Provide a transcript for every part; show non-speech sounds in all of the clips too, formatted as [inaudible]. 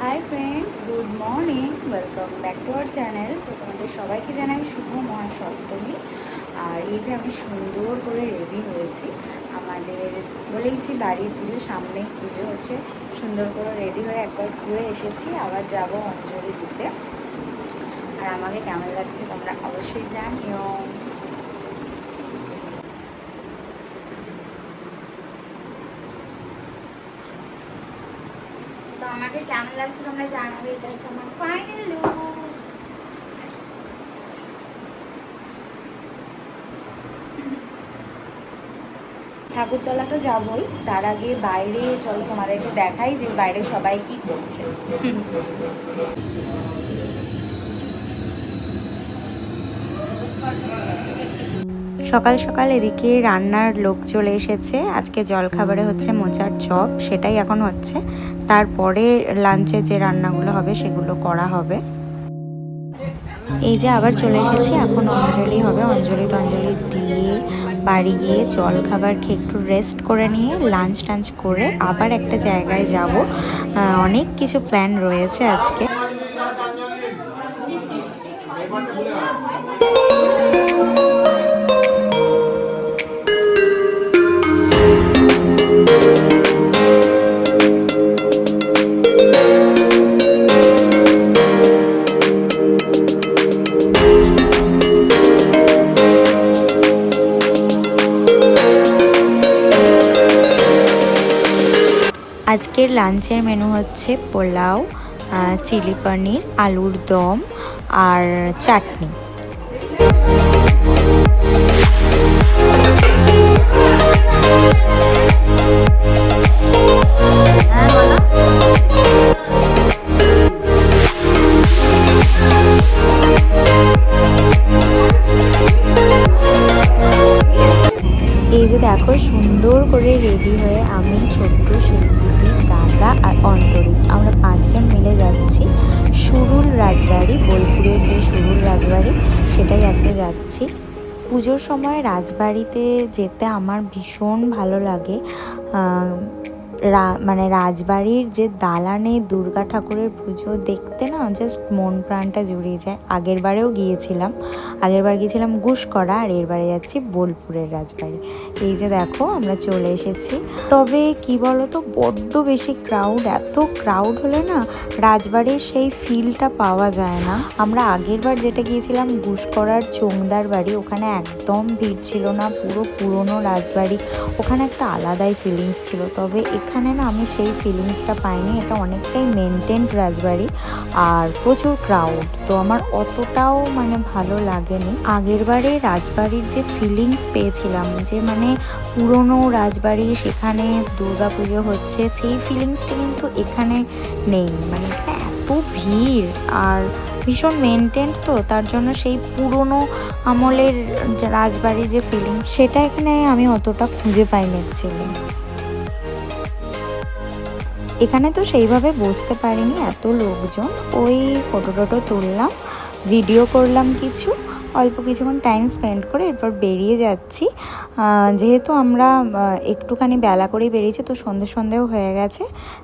Hi friends good morning welcome back to our channel তো তোমাদের সবাইকে জানাই শুভ মহাসপ্তমী। আর এই যে আমি সুন্দর করে রেডি হয়েছি, আমাদের বলেইছি বাড়ির পুজো, সামনেই পুজো হচ্ছে। সুন্দর করে রেডি হয়ে একবার ঘুরে এসেছি, আবার যাব অঞ্জলি দিতে। আর আমাকে কেমন লাগছে তোমরা অবশ্যই জানিও। তো আমাকে কেমন লাগছে তোমরা জানাবে? এটা হচ্ছে আমার ফাইনাল লুক ঠাকুরতলা তো যাবই তার আগে বাইরে চলো তোমাদেরকে দেখাই যে বাইরে সবাই কি করছে। সকাল সকাল এদিকে রান্নার লোক চলে এসেছে। আজকে জলখাবারে হচ্ছে মোচার চপ, সেটাই এখন হচ্ছে। তারপরে লাঞ্চে যে রান্নাগুলো হবে সেগুলো করা হবে। এই যে আবার চলে এসেছি, এখন অঞ্জলি হবে। অঞ্জলি টঞ্জলি দিয়ে বাড়ি গিয়ে জল খাবার খেয়ে একটু রেস্ট করে নিয়ে লাঞ্চ টাঞ্চ করে আবার একটা জায়গায় যাব। অনেক কিছু প্ল্যান রয়েছে আজকে। আজকের লাঞ্চের মেনু হচ্ছে পোলাও চিলি পনির আলুর দম আর চাটনি। এই যে দেখো, সুন্দর করে রেডি হয়ে আমি ছোট্ট শিল্পী দাদা আর অন্তরী, আমরা পাঁচজন মিলে যাচ্ছি সুরুল রাজবাড়ি, বোলপুরের যে সুরুল রাজবাড়ি, সেটাই আজকে যাচ্ছি। পুজোর সময় রাজবাড়িতে যেতে আমার ভীষণ ভালো লাগে। রা মানে রাজবাড়ির যে দালানে দুর্গা ঠাকুরের পুজো, দেখতে না জাস্ট মন প্রাণটা জুড়িয়ে যায়। আগের বারেও গিয়েছিলাম। আগের বার গিয়েছিলাম করা আর এরবারে যাচ্ছি বোলপুরের রাজবাড়ি। এই যে দেখো, আমরা চলে এসেছি। তবে কি বলো তো বড্ড বেশি ক্রাউড এত ক্রাউড হলে না রাজবাড়ির সেই ফিলটা পাওয়া যায় না। আমরা আগের বার যেটা গিয়েছিলাম করার চোংদার বাড়ি, ওখানে একদম ভিড় ছিল না, পুরো পুরনো রাজবাড়ি। ওখানে একটা আলাদাই ফিলিংস ছিল। তবে এখানে না আমি সেই ফিলিংসটা পাইনি, এটা অনেকটাই মেনটেন্ড রাজবাড়ি আর প্রচুর ক্রাউড তো আমার অতটাও মানে ভালো লাগেনি আগের বারে রাজবাড়ির যে ফিলিংস পেয়েছিলাম, যে মানে পুরনো রাজবাড়ি সেখানে দুর্গাপুজো হচ্ছে, সেই ফিলিংসটা কিন্তু এখানে নেই। মানে এত ভিড় আর ভীষণ মেনটেন তো, তার জন্য সেই পুরনো আমলের রাজবাড়ির যে ফিলিংস সেটা এখানে আমি অতটা খুঁজে পাইনি অ্যাকচুয়ালি এখানে তো সেইভাবে বসতে পারিনি, এত লোকজন। ওই ফটো টটো তুললাম ভিডিও করলাম কিছু। অল্প কিছুক্ষণ টাইম স্পেন্ড করে এরপর বেরিয়ে যাচ্ছি। যেহেতু আমরা একটুখানি বেলা করেই বেরিয়েছি, তো সন্ধে সন্ধেও হয়ে গেছে।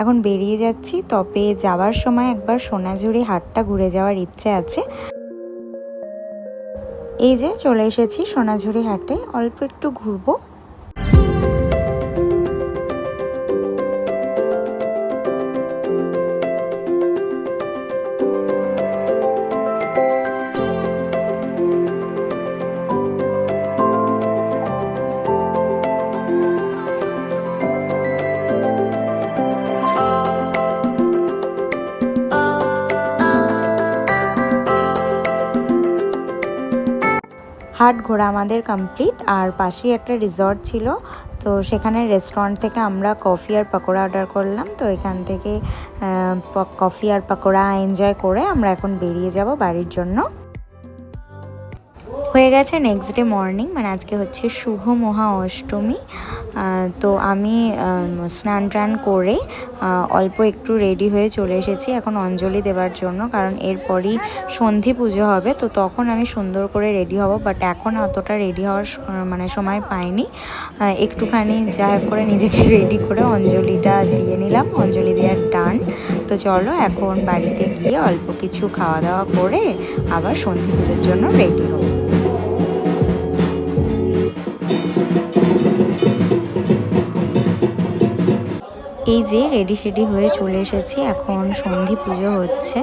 এখন বেরিয়ে যাচ্ছি, তবে যাওয়ার সময় একবার সোনাঝুরি হাটটা ঘুরে যাওয়ার ইচ্ছে আছে। এই যে চলে এসেছি সোনাঝুরি হাটে, অল্প একটু ঘুরবো। হাট ঘোরা আমাদের কমপ্লিট আর পাশেই একটা রিসর্ট ছিল। তো সেখানে রেস্টুরেন্ট থেকে আমরা কফি আর পাকোড়া অর্ডার করলাম। তো এখান থেকে কফি আর পাকোড়া এনজয় করে আমরা এখন বেরিয়ে যাব বাড়ির জন্য। হয়ে গেছে নেক্সট ডে মর্নিং মানে আজকে হচ্ছে শুভ মহা অষ্টমী। তো আমি স্নান টান করে অল্প একটু রেডি হয়ে চলে এসেছি এখন অঞ্জলি দেওয়ার জন্য, কারণ এরপরই সন্ধি পুজো হবে, তো তখন আমি সুন্দর করে রেডি হব বাট এখন অতটা রেডি হওয়ার মানে সময় পাইনি। একটুখানি যা করে নিজেকে রেডি করে অঞ্জলিটা দিয়ে নিলাম, অঞ্জলি দেওয়ার টান তো চলো এখন বাড়িতে গিয়ে অল্প কিছু খাওয়া দাওয়া করে আবার সন্ধি পুজোর জন্য রেডি হব। এই যে রেডি সেডি হয়ে চলে এসেছি এখন সন্ধি পুজো হচ্ছে।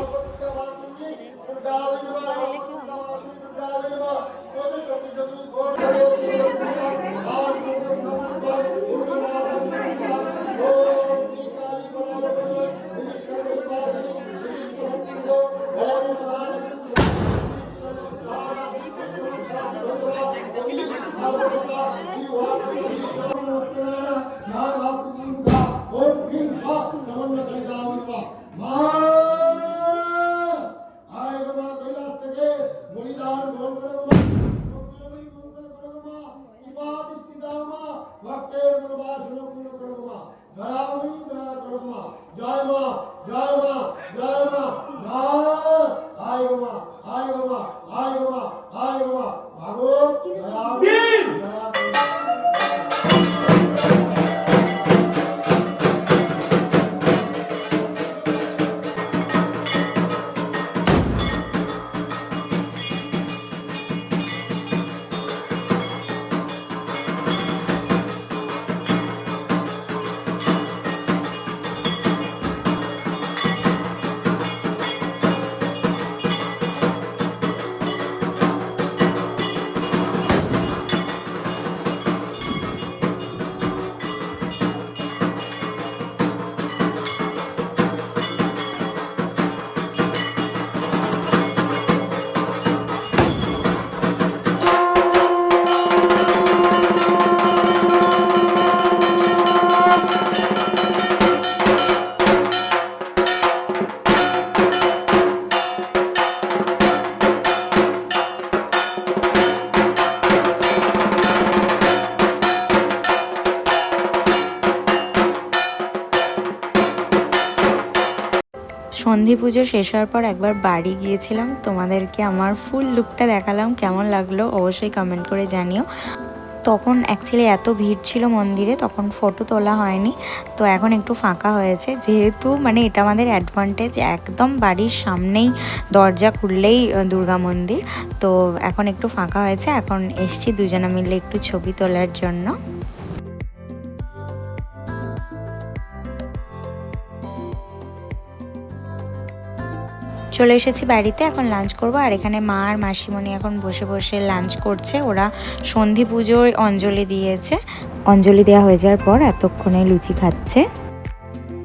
জয় মা। জয় মা। সন্ধি পুজো শেষ হওয়ার পর একবার বাড়ি গিয়েছিলাম। তোমাদেরকে আমার ফুল লুকটা দেখালাম, কেমন লাগল অবশ্যই কমেন্ট করে জানিও। তখন অ্যাকচুয়ালি এত ভিড় ছিল মন্দিরে, তখন ফটো তোলা হয়নি। তো এখন একটু ফাঁকা হয়েছে, যেহেতু মানে এটা আমাদের অ্যাডভান্টেজ একদম বাড়ির সামনেই দরজা খুললেই দুর্গা মন্দির। তো এখন একটু ফাঁকা হয়েছে, এখন এসছি দুজনে মিলে একটু ছবি তোলার জন্য। চলে এসেছি বাড়িতে, এখন লাঞ্চ করব। আর এখানে মা আর মাসিমণি এখন বসে বসে লাঞ্চ করছে। ওরা সন্ধি পুজোয় অঞ্জলি দিয়েছে। অঞ্জলি দেওয়া হয়ে যাওয়ার পর এতক্ষণে লুচি খাচ্ছে।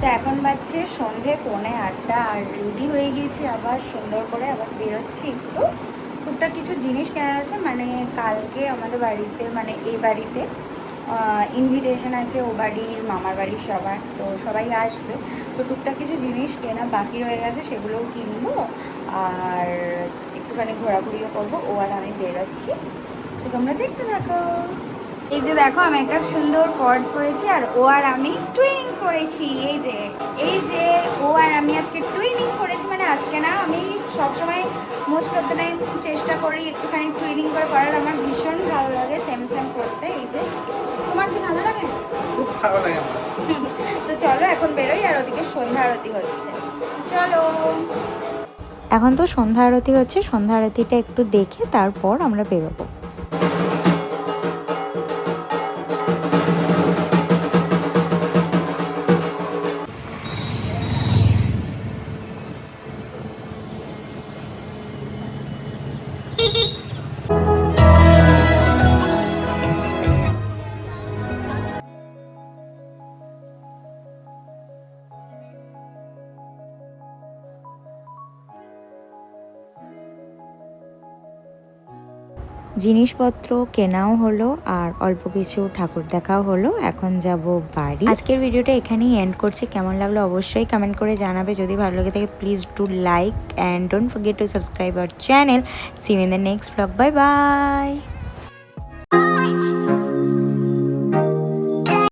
তো এখন বাজছে সন্ধে পৌনে আটটা, আর রেডি হয়ে গিয়েছি আবার সুন্দর করে আবার বেরোচ্ছি একটু। টুকটাক কিছু জিনিস কেনা আছে মানে কালকে আমাদের বাড়িতে মানে এই বাড়িতে ইনভিটেশন আছে ও বাড়ির, মামার বাড়ির সবার, তো সবাই আসবে। তো টুকটাক কিছু জিনিস কেনা বাকি রয়ে গেছে, সেগুলোও কিনবো। আর একটুখানি ঘোরাঘুরিও করব, ও আর আমি বেরোচ্ছি। তো তোমরা দেখতে থাকো। এই যে দেখো আমি একটা সুন্দর পর্স পরেছি আর ও আর আমি টুইনিং করেছি। এই যে এই যে ও আর আমি আজকে টুইনিং করেছি মানে আজকে না আমি সবসময় মোস্ট অফ দ্য টাইম চেষ্টা করি একটুখানি টুইনিং করে করার। আমার ভীষণ ভালো লাগে সেম সেম করতে। এই যে তোমার কি ভালো লাগে? খুব ভালো লাগে [laughs] তো চলো এখন বেরোই আর ওদিকে সন্ধ্যা আরতি হচ্ছে। চলো। এখন তো সন্ধ্যা আরতি হচ্ছে সন্ধ্যা আরতিটা একটু দেখে তারপর আমরা বেরোবো। জিনিসপত্র কেনাও হলো আর অল্প কিছু ঠাকুর দেখাও হলো। এখন যাব বাড়ি। আজকের ভিডিওটা এখানেই এন্ড করছি। কেমন লাগল অবশ্যই কমেন্ট করে জানাবে। যদি ভালো লাগে থাকে please do like and don't forget to subscribe our channel see in the next blog bye bye